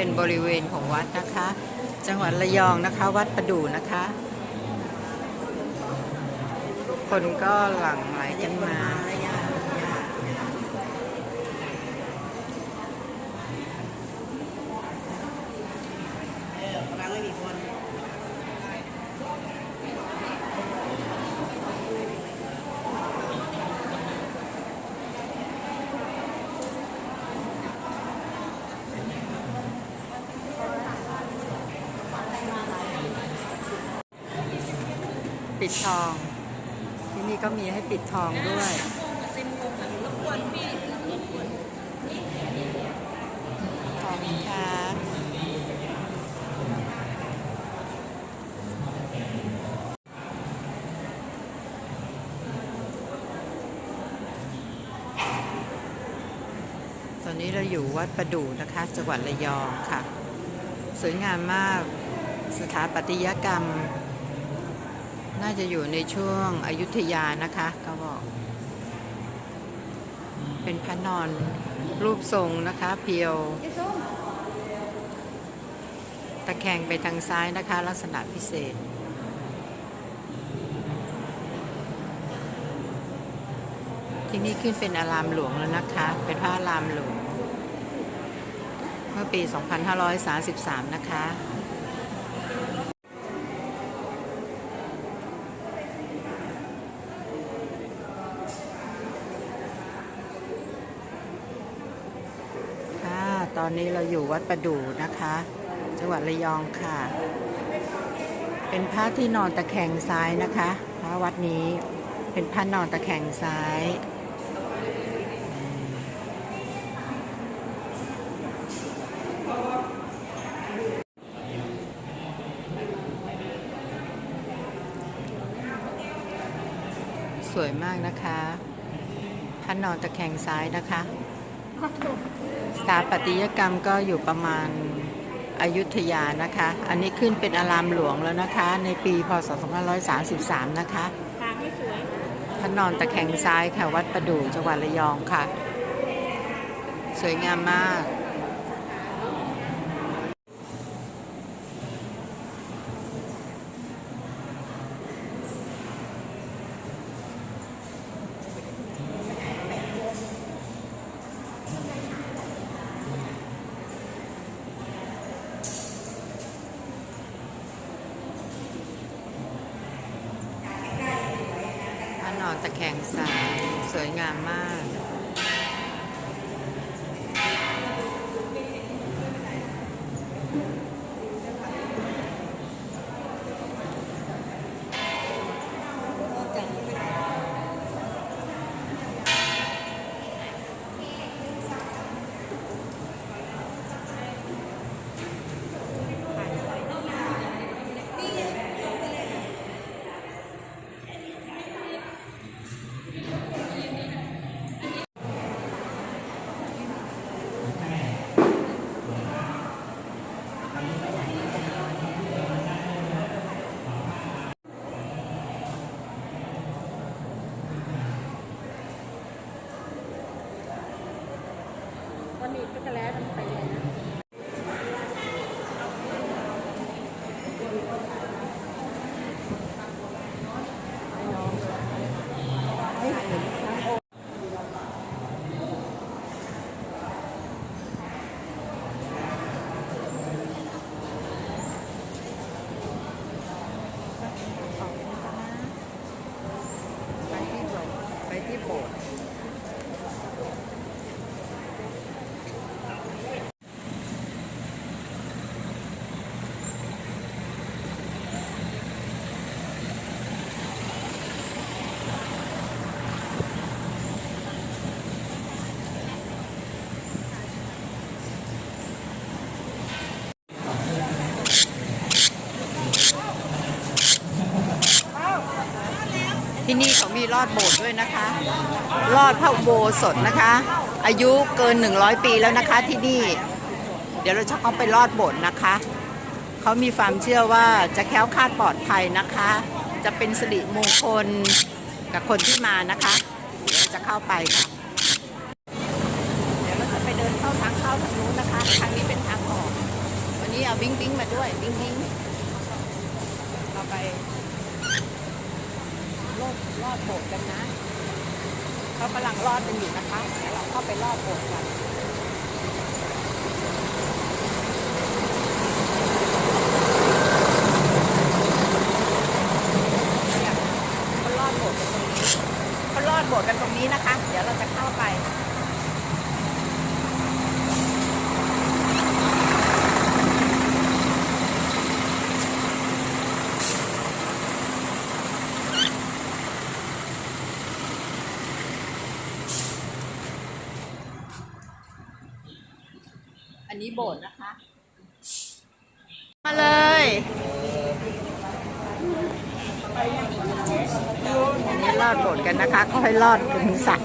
เป็นบริเวณของวัดนะคะ จังหวัดระยองนะคะ วัดประดู่นะคะ คนก็หลั่งไหลกันมา ปิดทอง ที่นี่ก็มีให้ปิดทองด้วยขอบคุณค่ะตอนนี้เราอยู่วัดประดู่นะคะ จังหวัดระยองค่ะ สวยงามมากสถาปัตยกรรม น่าจะอยู่ในช่วงอายุทยานะคะเขาบอก เป็นพระนอนรูปทรงนะคะเพียว ตะแคงไปทางซ้ายนะคะ ลักษณะพิเศษ ที่นี่ขึ้นเป็นอารามหลวงแล้วนะคะ เป็นพระอารามหลวง เมื่อปี 2533 นะคะ ค่ะ ต อนนี้เราอยู่วัดประดู่นะคะ จังหวัดระยองค่ะ เป็นพระที่นอนตะแคงซ้ายนะคะ พระวัดนี้เป็นพระนอนตะแคงซ้ายสวยมากนะคะพระนอนตะแคงซ้ายนะคะ สถาปัตยกรรมก็อยู่ประมาณอายุทยานะคะ อันนี้ขึ้นเป็นอารามหลวงแล้วนะคะ ในปีพศ 2533 นะคะพระนอนตะแคงซ้ายค่ะ วัดประดู่จังหวัดระยองค่ะ สวยงามมาก ตะแคงซ้าย สวยงามมาก วันนี้ก็จะแล้วมันไปเลยนะ ไปที่โบสถ์ไปที่โบสถ์ที่ นี่เขามีรอดโบสถ์ด้วยนะคะ รอดพระอุโบสถนะคะ อายุเกิน 100 ปีแล้วนะคะที่นี่ เดี๋ยวเราจะเข้าไปรอดโบสถ์นะคะ เขามีความเชื่อว่าจะแค้วคาดปลอดภัยนะคะ จะเป็นสิริมงคลกับคนที่มานะคะเดี๋ยวจะเข้าไปค่ะ เดี๋ยวเราจะไปเดินเข้าทางเข้าทางนู้นนะคะ ทางนี้เป็นทางออก วันี่เอาบิงบิงมาด้วยบิงบิงเราไป ลอดโบสถ์กันนะเขากำลังลอดกันอยู่นะคะเดี๋ยวเราเข้าไปลอดโบสถ์กันเขาลอดโบสกันตรงนี้เขาลอดโบสถ์กันตรงนี้นะคะ เดี๋ยวเราจะเข้าไป นนี้โบสถ์นะคะ มาเลยอันนี้ลอดโบสถ์กันนะคะเขาให้ลอดถึงสัก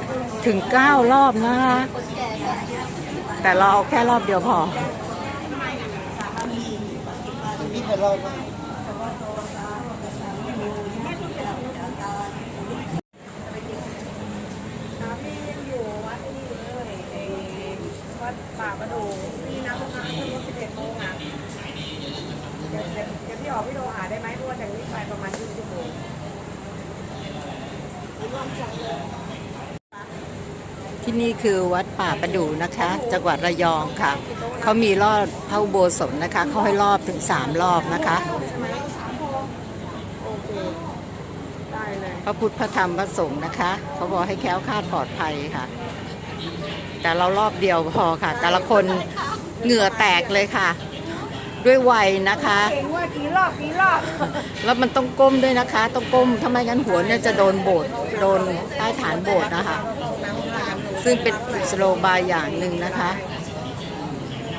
ถึงเก้ารอบนะคะ แต่เราเอาแค่รอบเดียวพอนี่ไปรอบว่าครับพี่ยังอยู่วัดนี่เลยเอวัดป่าประดูนี่นะพวกนั้นก็รถสิบเอ็ดโมงอะเดี๋ยวเดี๋ยวเดี๋ยวพี่ออกพี่โทรหาได้ไหมเพราะว่าจากนี้ไปประมาณยี่สิบชั่วโมงร่วมจังเลยที่นี่คือวัดป่าประดูนะคะ จังหวัดระยองค่ะ เขามีรอบพระอุโบสถนะคะ เขาให้รอบถึงสามรอบนะคะใช่ไหมสามโมงโอเคได้เลยพระพุทธพระธรรมพระสงฆ์นะคะ เขาบอกให้แคล้วคลาดปลอดภัยค่ะ แต่เรารอบเดียวพอค่ะ แต่ละคนเหงื่อแตกเลยค่ะ ด้วยวัยนะคะ เก่งว่ากี่รอบกี่รอบแล้วมันต้องก้มด้วยนะคะ ต้องก้มถ้าไม่งั้นหัวเนี่ยจะโดนโบสถ์โดนใต้ฐานโบสถ์นะคะ ซึ่งเป็นสโลบายอย่างหนึ่งนะคะ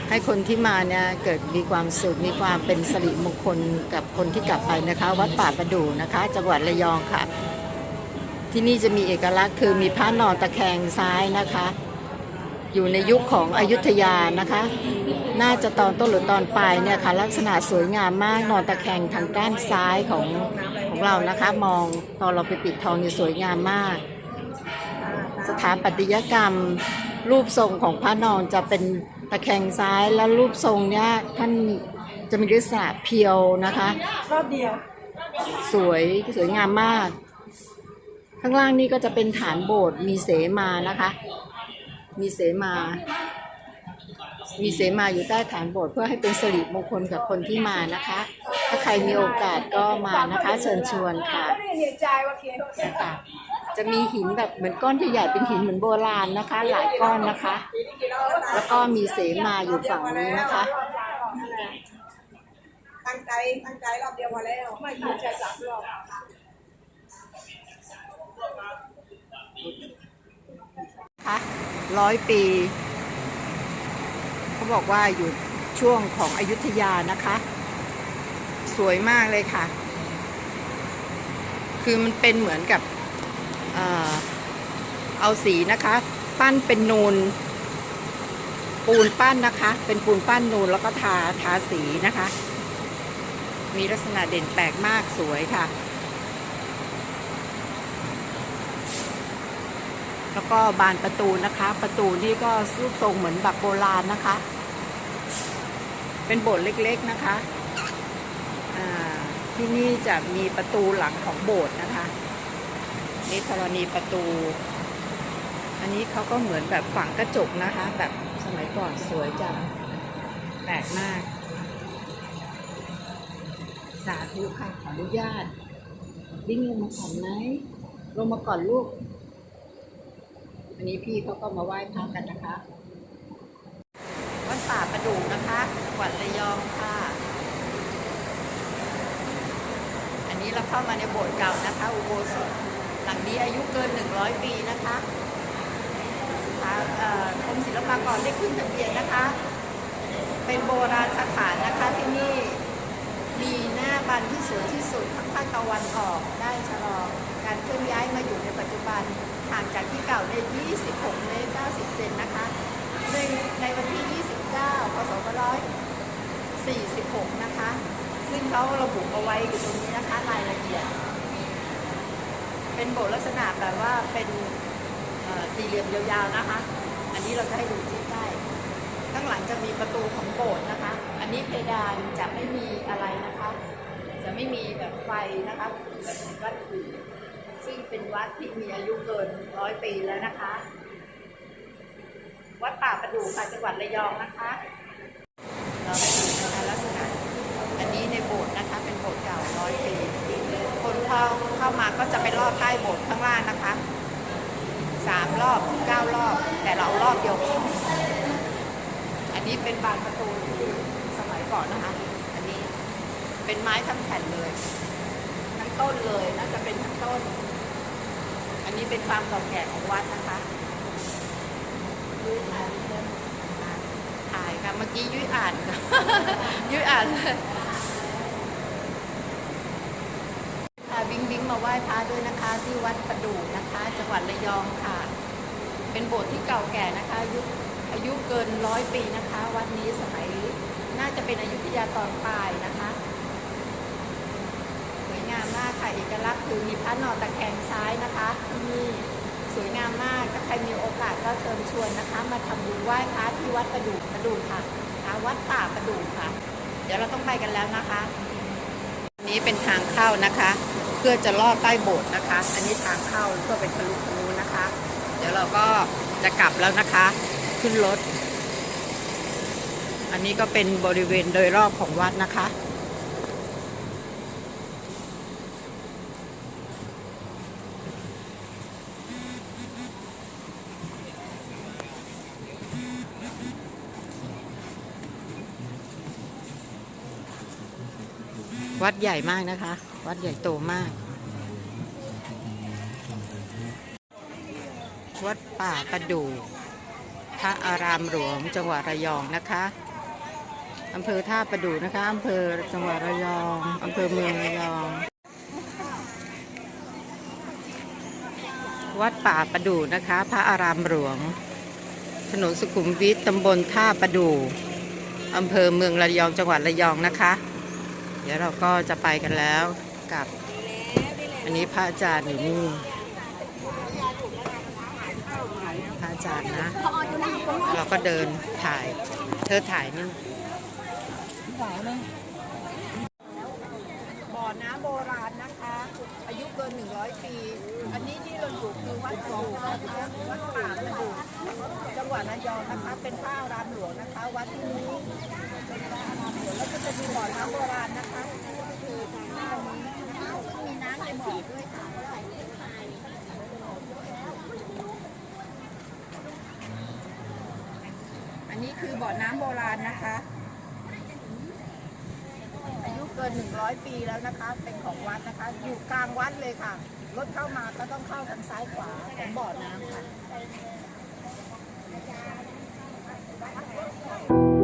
ให้คนที่มาเนี่ยเกิดมีความสุขมีความเป็นสิริมงคลกับคนที่กลับไปนะคะ วัดป่าประดูนะคะ จังหวัดระยองค่ะ ที่นี่จะมีเอกลักษณ์คือมีพระนอนตะแคงซ้ายนะคะ อยู่ในยุคของอยุธยานะคะ น่าจะตอนต้นหรือตอนปลายเนี่ยค่ะ ลักษณะสวยงามมากนอนตะแคงทางด้านซ้ายของของเรานะคะ มองตอนเราไปปิดทองนี่สวยงามมาก สถาปัตยกรรมรูปทรงของพระนอนจะเป็นตะแคงซ้ายแล้วรูปทรงเนี้ยท่านจะมีลักษณะเพียวนะคะรอบเดียว สวยสวยงามมาก ข้างล่างนี่ก็จะเป็นฐานโบสถ์มีเสมานะคะ มีเสมา มีเสมาอยู่ใต้ฐานโบสถ์เพื่อให้เป็นสิริมงคลกับคนที่มานะคะ ถ้าใครมีโอกาสก็มานะคะ เชิญชวนค่ะจว่าเขียนค่ะ จะมีหินแบบเหมือนก้อนใหญ่ๆเป็นหินเหมือนโบราณนะคะ หลายก้อนนะคะ แล้วก็มีเสมาอยู่ฝั่งนี้นะคะตั้งใจตั้งใจรอบเดียวพอแล้วไม่ตั้งใจสามรอบ คะร้อยปี เขาบอกว่าอยู่ช่วงของอยุธยานะคะ สวยมากเลยค่ะ คือมันเป็นเหมือนกับเออเอาสีนะคะ ปั้นเป็นนูน ปูนปั้นนะคะ เป็นปูนปั้นนูนแล้วก็ทาทาสีนะคะ มีลักษณะเด่นแปลกมากสวยค่ะ แล้วก็บานประตูนะคะ ประตูนี่ก็รูปทรงเหมือนแบบโบราณนะคะ เป็นโบสถ์เล็กๆนะคะที่นี่จะมีประตูหลังของโบสถ์นะคะนี่ธรณีประตู อันนี้เขาก็เหมือนแบบฝังกระจกนะคะ แบบสมัยก่อนสวยจังแปลกมาก สาธุค่ะขออนุญาตวิ่งลงมาก่อนไหมลงมาก่อนลูก นนี้พี่เขาก็มาไหว้พระกันนะคะวัดป่าประดูนะคะจังหวัดระยองค่ะ อันนี้เราเข้ามาในโบสถ์เก่านะคะ อุโบสถหลังนี้อายุเกิน 100 ปีนะคะกรมศิลปากรได้ขึ้นทะเบียนนะคะ เป็นโบราณสถานนะคะที่นี่มีหน้าบันที่สวยที่สุดทางภาคตะวันออกได้ชะลอการเคลื่อนย้ายมาอยู่ในปัจจุบัน ห่างจากที่เก่าใน 26 เมตร 90 เซนนะคะในในวันที่ 29พศ146 นะคะ ซึ่งเขาระบุเอาไว้อยู่ตรงนี้นะคะรายละเอียด เป็นโบสถ์ลักษณะแบบว่าเป็นสี่เหลี่ยมยาวๆนะคะ อันนี้เราจะให้ดูใกล้ๆข้างหลังจะมีประตูของโบสถ์นะคะ อันนี้เพดานจะไม่มีอะไรนะคะ จะไม่มีแบบไฟนะคะแบบวัดอื่น ซึ่งเป็นวัดที่มีอายุเกินร้อยปีแล้วนะคะ วัดป่าประดู่ค่ะจังหวัดระยองนะคะ เราไปดูนะคะลักษณะอันนี้ในโบสถ์นะคะเป็นโบสถ์เก่าร้อยปี คนเข้าเข้ามาก็จะไปรอบใต้โบสถ์ข้างล่างนะคะสามรอบเก้ารอบ แต่เราเอารอบเดียวออันนี้เป็นบานประตูสมัยก่อนนะคะ อันนี้เป็นไม้ทั้งแผ่นเลย ทั้งต้นเลยน่าจะเป็นทั้งต้น นี้เป็นความเก่าแก่ของวัดนะคะยุ้ยอ่านถ่ายค่ะ เมื่อกี้ยุ้ยอ่าน ยุ้ยอ่านพาบิงบิงมาไหว้พระด้วยนะคะ ที่วัดประดู่นะคะ จังหวัดระยองค่ะ เป็นโบสถ์ที่เก่าแก่นะคะอายุอายุเกินร้อยปีนะคะ วัดนี้สมัยน่าจะเป็นอายุธยาตอนปลายนะคะามมากค่ะเอกลักษณ์คือมีพระนอนตะแคงซ้ายนะคะที่นี่สวยงามมากถ้าใครมีโอกาสก็เชิญชวนนะคะ มาทำบุญไหว้พระที่วัดประดู่ประดู่ค่ะวัดป่าประดู่ค่ะ เดี๋ยวเราต้องไปกันแล้วนะคะนี้เป็นทางเข้านะคะ เพื่อจะลอดใต้โบสถ์นะคะ อันนี้ทางเข้าก็เป็นทะลุทะลุนะคะ เดี๋ยวเราก็จะกลับแล้วนะคะ ขึ้นรถ อันนี้ก็เป็นบริเวณโดยรอบของวัดนะคะ วัดใหญ่มากนะคะ วัดใหญ่โตมาก วัดป่าประดู่พระอารามหลวงจังหวัดระยองนะคะอำเภอท่าประดู่นะคะอำเภอจังหวัดระยองอำเภอเมืองระยอง วัดป่าประดู่นะคะ พระอารามหลวง ถนนสุขุมวิทตำบลท่าประดู่อำเภอเมืองระยองจังหวัดระยองนะคะ เดี๋ยวเราก็จะไปกันแล้วกับอันนี้พระอาจารย์อยู่นี่พระอาจารย์นะ เราก็เดินถ่าย เธอถ่ายนี่บ่อน้ำโบราณนะคะ อายุเกิน 100 ปี อันนี้ที่เราอยู่คือวัดประดูนะคะวัดป่าประดูจัง หวัดระยองนะคะ เป็นพระอารามหลวงนะคะ วัดที่นี้เป็นพระอารามหลวงแล้วก็จะมีบ่อน้ำโบราณนะคะก็คือทางด้านนี้นะคะซึ่งมีน้ำในบ่อด้วยค่ะอันนี้คือบ่อน้ำโบราณนะคะ อายุเกิน 100 ปีแล้วนะคะ เป็นของวัดนะคะ อยู่กลางวัดเลยค่ะ รถเข้ามาก็ต้องเข้าทางซ้ายขวาของบ่อน้ำค่ะ Thank you.